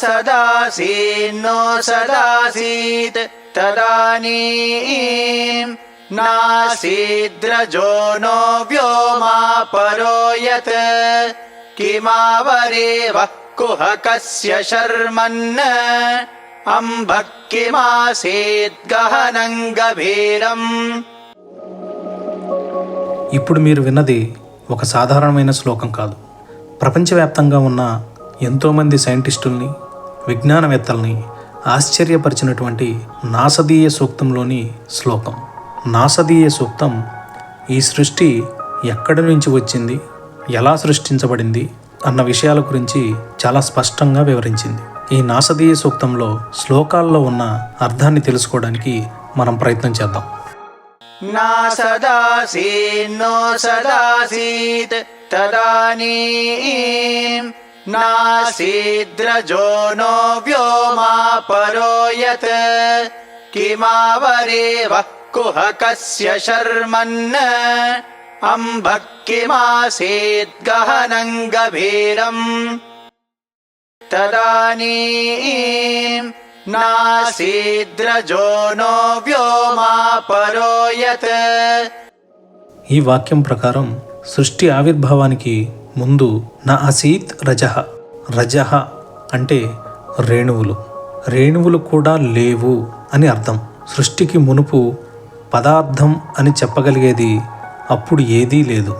सदासीन्नो सदासीत् तदानीम् नासीद्रजो नो व्योमा परो यत् किमावरेव कुहकस्य शर्मन् अम्भक् किमासीद्गहनम् गभीरम्। ఇప్పుడు మీరు విన్నది ఒక సాధారణమైన శ్లోకం కాదు. ప్రపంచవ్యాప్తంగా ఉన్న ఎంతోమంది సైంటిస్టుల్ని విజ్ఞానవేత్తల్ని ఆశ్చర్యపరిచినటువంటి నాసదీయ సూక్తంలోని శ్లోకం. నాసదీయ సూక్తం ఈ సృష్టి ఎక్కడి నుంచి వచ్చింది ఎలా సృష్టించబడింది అన్న విషయాల గురించి చాలా స్పష్టంగా వివరించింది. ఈ నాసదీయ సూక్తంలో శ్లోకాల్లో ఉన్న అర్థాన్ని తెలుసుకోవడానికి మనం ప్రయత్నం చేద్దాం. नासदासीन्नो सदासीत् तदानीम् नासीद्रजो नो व्योमा परो यत् किमावेवः कुहकस्य शर्मन् अम्भक् किमासीद्गहनम् गभीरम् तदानीम् నాసీద్రజో నో వ్యోమా పరోయత్ ఈ వాక్యం ప్రకారం సృష్టి ఆవిర్భావానికి ముందు నా అసీత్ రజహ. రజహ అంటే రేణువులు. రేణువులు కూడా లేవు అని అర్థం. సృష్టికి మునుపు పదార్థం అని చెప్పగలిగేది అప్పుడు ఏదీ లేదు.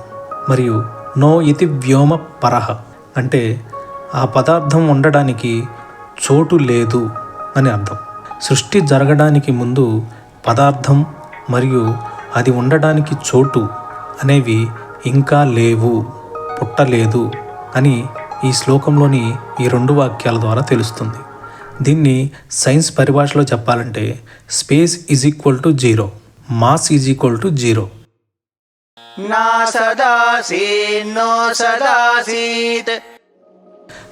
మరియు నో ఇతి వ్యోమ పరహ అంటే ఆ పదార్థం ఉండడానికి చోటు లేదు అని అర్థం. సృష్టి జరగడానికి ముందు పదార్థం మరియు అది ఉండడానికి చోటు అనేవి ఇంకా లేవు పుట్టలేదు అని ఈ శ్లోకంలోని ఈ రెండు వాక్యాల ద్వారా తెలుస్తుంది. దీన్ని సైన్స్ పరిభాషలో చెప్పాలంటే space is equal to zero mass is equal to zero.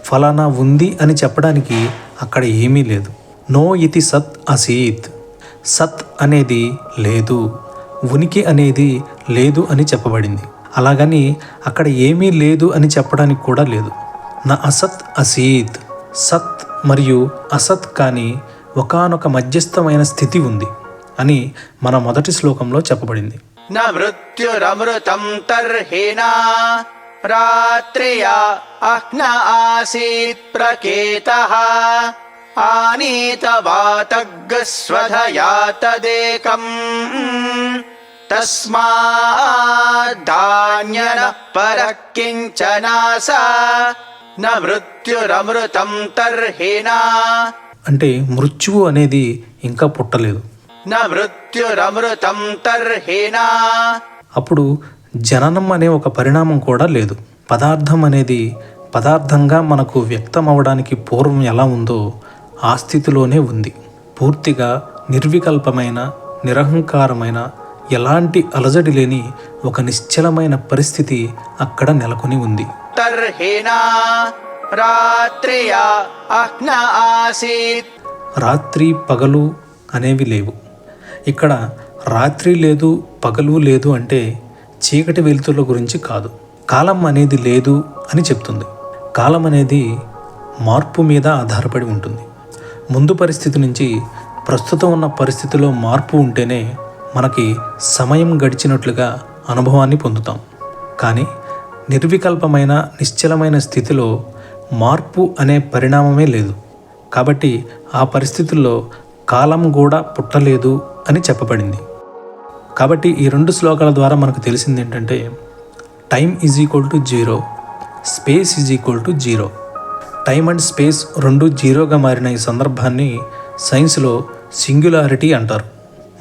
ఫలానా ఉంది అని చెప్పడానికి అక్కడ ఏమీ లేదు. నో ఇది సత్ అసీత్. సత్ అనేది లేదు ఉనికి అనేది లేదు అని చెప్పబడింది. అలాగని అక్కడ ఏమీ లేదు అని చెప్పడానికి కూడా లేదు. నా అసత్ అసీత్. సత్ మరియు అసత్ కానీ ఒకనొక మధ్యస్థమైన స్థితి ఉంది అని మన మొదటి శ్లోకంలో చెప్పబడింది. నా మృత్యురమృతం తర్హినా రాత్రియా అహ్న ఆసీత్ ప్రకేత. आनीतवातग्स्वधया तदेकम् तस्माद्धान्यन परः किञ्चनासा न मृत्युरमृतं तर्हिणा అంటే మృత్యువు అనేది ఇంకా పుట్టలేదు न मृत्युरमृतं तर्हिणा అప్పుడు జననం అనే ఒక పరిణామం కూడా లేదు పదార్థం అనేది పదార్థంగా మనకు వ్యక్తం అవడానికి పూర్వం ఎలా ఉందో ఆ స్థితిలోనే ఉంది. పూర్తిగా నిర్వికల్పమైన నిరహంకారమైన ఎలాంటి అలజడి లేని ఒక నిశ్చలమైన పరిస్థితి అక్కడ నెలకొని ఉంది. రాత్రి పగలు అనేవి లేవు. ఇక్కడ రాత్రి లేదు పగలు లేదు అంటే చీకటి వెలుతుల గురించి కాదు. కాలం అనేది లేదు అని చెప్తుంది. కాలం అనేది మార్పు మీద ఆధారపడి ఉంటుంది. ముందు పరిస్థితి నుంచి ప్రస్తుతం ఉన్న పరిస్థితిలో మార్పు ఉంటేనే మనకి సమయం గడిచినట్లుగా అనుభవాన్ని పొందుతాం. కానీ నిర్వికల్పమైన నిశ్చలమైన స్థితిలో మార్పు అనే పరిణామమే లేదు. కాబట్టి ఆ పరిస్థితుల్లో కాలం కూడా పుట్టలేదు అని చెప్పబడింది. కాబట్టి ఈ రెండు శ్లోకాల ద్వారా మనకు తెలిసింది ఏంటంటే time is equal to zero space is equal to zero time and space రెండు జీరోగా మారిన ఈ సందర్భాన్ని సైన్స్లో సింగ్యులారిటీ అంటారు.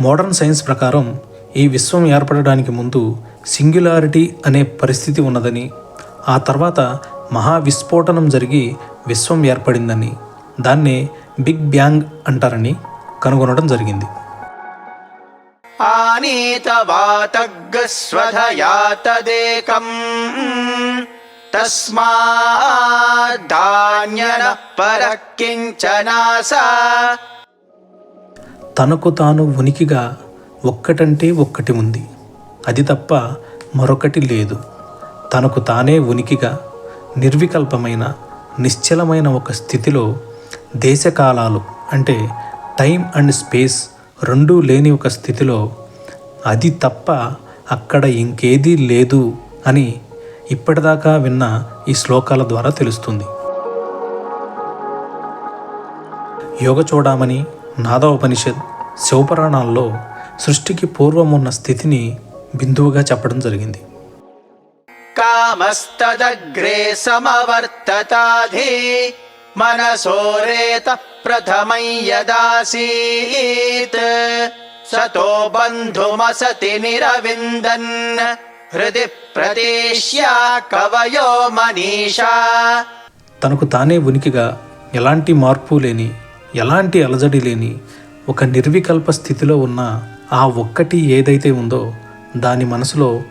మోడర్న్ సైన్స్ ప్రకారం ఈ విశ్వం ఏర్పడడానికి ముందు సింగ్యులారిటీ అనే పరిస్థితి ఉన్నదని ఆ తర్వాత మహావిస్ఫోటనం జరిగి విశ్వం ఏర్పడిందని దాన్నే బిగ్ బ్యాంగ్ అంటారని కనుగొనడం జరిగింది. ఆనీతవాతగ్రస్వధయాతదేకం తస్మాధాన్యన పరకించనాసా తనకు తాను ఉనికిగా ఒక్కటంటే ఒక్కటి ఉంది. అది తప్ప మరొకటి లేదు. తనకు తానే ఉనికిగా నిర్వికల్పమైన నిశ్చలమైన ఒక స్థితిలో దేశకాలాలు అంటే టైం అండ్ స్పేస్ రెండూ లేని ఒక స్థితిలో అది తప్ప అక్కడ ఇంకేదీ లేదు అని ఇప్పటిదాకా విన్న ఈ శ్లోకాల ద్వారా తెలుస్తుంది. యోగ చూడమని నాదోపనిషత్ శివపురాణాల్లో సృష్టికి పూర్వం ఉన్న స్థితిని బిందువుగా చెప్పడం జరిగింది. కామస్తదగ్రే సమవర్తతాధి మనసోరేత ప్రథమై సతో బంధుమసతి నిరవిందన్ హృది ప్రతిష్య కవయో మనీషా. తనకు తానే ఉనికిగా ఎలాంటి మార్పు లేని ఎలాంటి అలజడి లేని ఒక నిర్వికల్ప స్థితిలో ఉన్న ఆ ఒక్కటి ఏదైతే ఉందో దాని మనసులో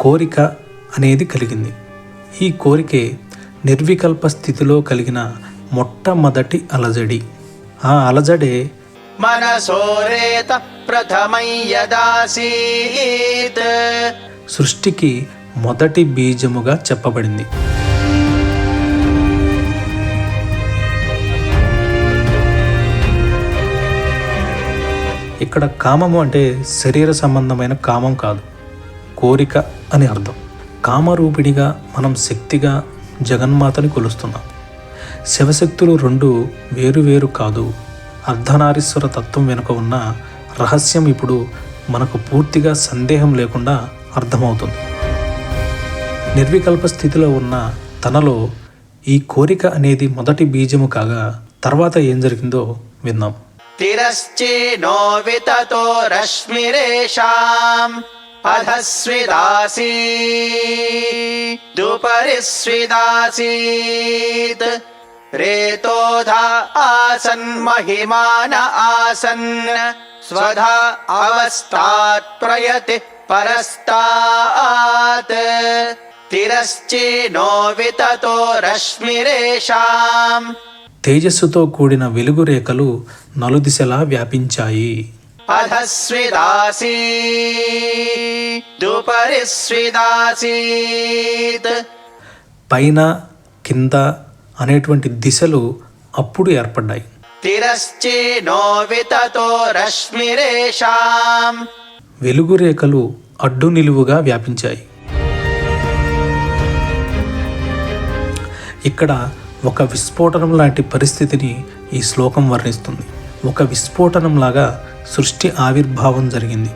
కోరిక అనేది కలిగింది. ఈ కోరికే నిర్వికల్ప స్థితిలో కలిగిన మొట్టమొదటి అలజడి. ఆ అలజడే మనసోరేత ప్రథమై యదాసీత్ సృష్టికి మొదటి బీజముగా చెప్పబడింది. ఇక్కడ కామము అంటే శరీర సంబంధమైన కామం కాదు కోరిక అని అర్థం. కామరూపిణిగా మనం శక్తిగా జగన్మాతని కొలుస్తున్నాం. శివశక్తులు రెండు వేరు వేరు కాదు అర్ధనారీశ్వర తత్వం వెనుక ఉన్న రహస్యం ఇప్పుడు మనకు పూర్తిగా సందేహం లేకుండా అర్థమవుతుంది. నిర్వికల్ప స్థితిలో ఉన్న తనలో ఈ కోరిక అనేది మొదటి బీజము కాగా తర్వాత ఏం జరిగిందో విన్నాం. తిరశ్చేనో రశ్మిరేషాం रेतोधा आसन् महिमान आसन् स्वधा अवस्थात् प्रयति परस्तात् तिरश्चीनो विततो रश्मिरेषाम् తేజస్సుతో కూడిన వెలుగు రేఖలు నలుదిశలా వ్యాపించాయి अधस्विदासी दुपरि स्विदासीत् పైన కింద అనేటువంటి దిశలు అప్పుడు ఏర్పడ్డాయి. వెలుగు రేఖలు అడ్డు నిలువుగా వ్యాపించాయి. ఇక్కడ ఒక విస్ఫోటనం లాంటి పరిస్థితిని ఈ శ్లోకం వర్ణిస్తుంది. ఒక విస్ఫోటనంలాగా సృష్టి ఆవిర్భావం జరిగింది.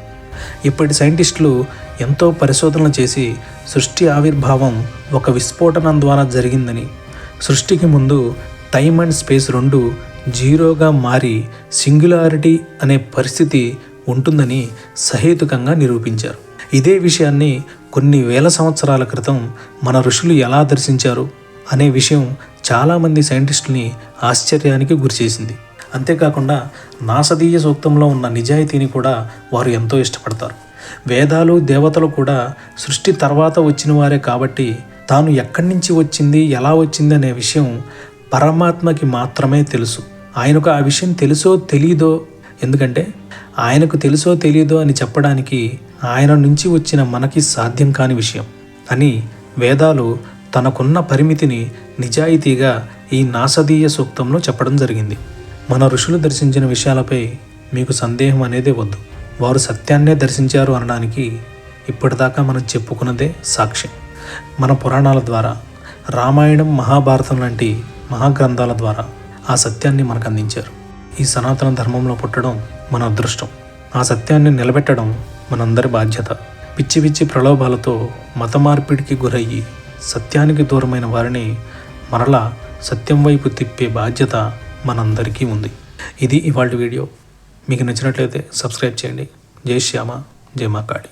ఇప్పటి సైంటిస్టులు ఎంతో పరిశోధనలు చేసి సృష్టి ఆవిర్భావం ఒక విస్ఫోటనం ద్వారా జరిగిందని సృష్టికి ముందు టైమ్ అండ్ స్పేస్ రెండు జీరోగా మారి సింగులారిటీ అనే పరిస్థితి ఉంటుందని సహేతుకంగా నిరూపించారు. ఇదే విషయాన్ని కొన్ని వేల సంవత్సరాల క్రితం మన ఋషులు ఎలా దర్శించారు అనే విషయం చాలామంది సైంటిస్టుల్ని ఆశ్చర్యానికి గురిచేసింది. అంతేకాకుండా నాసదీయ సూక్తంలో ఉన్న నిజాయితీని కూడా వారు ఎంతో ఇష్టపడతారు. వేదాలు దేవతలు కూడా సృష్టి తర్వాత వచ్చిన వారే కాబట్టి తాను ఎక్కడి నుంచి వచ్చింది ఎలా వచ్చింది అనే విషయం పరమాత్మకి మాత్రమే తెలుసు. ఆయనకు ఆ విషయం తెలుసో తెలీదో ఎందుకంటే ఆయనకు తెలుసో తెలియదో అని చెప్పడానికి ఆయన నుంచి వచ్చిన మనకి సాధ్యం కాని విషయం. అని వేదాలు తనకున్న పరిమితిని నిజాయితీగా ఈ నాసదీయ సూక్తంలో చెప్పడం జరిగింది. మన ఋషులు దర్శించిన విషయాలపై మీకు సందేహం అనేదే వద్దు. వారు సత్యాన్నే దర్శించారు అనడానికి ఇప్పటిదాకా మనం చెప్పుకున్నదే సాక్ష్యం. మన పురాణాల ద్వారా రామాయణం మహాభారతం లాంటి మహాగ్రంథాల ద్వారా ఆ సత్యాన్ని మనకు అందించారు ఈ సనాతన ధర్మంలో పుట్టడం మన అదృష్టం. ఆ సత్యాన్ని నిలబెట్టడం మనందరి బాధ్యత. పిచ్చి పిచ్చి ప్రలోభాలతో మత మార్పిడికి గురయ్యి సత్యానికి దూరమైన వారిని మరలా సత్యం వైపు తిప్పే బాధ్యత మనందరికీ ఉంది. ఇది ఇవాళ వీడియో. మీకు నచ్చినట్లయితే సబ్స్క్రైబ్ చేయండి. జై శ్యామ జై మా కాళీ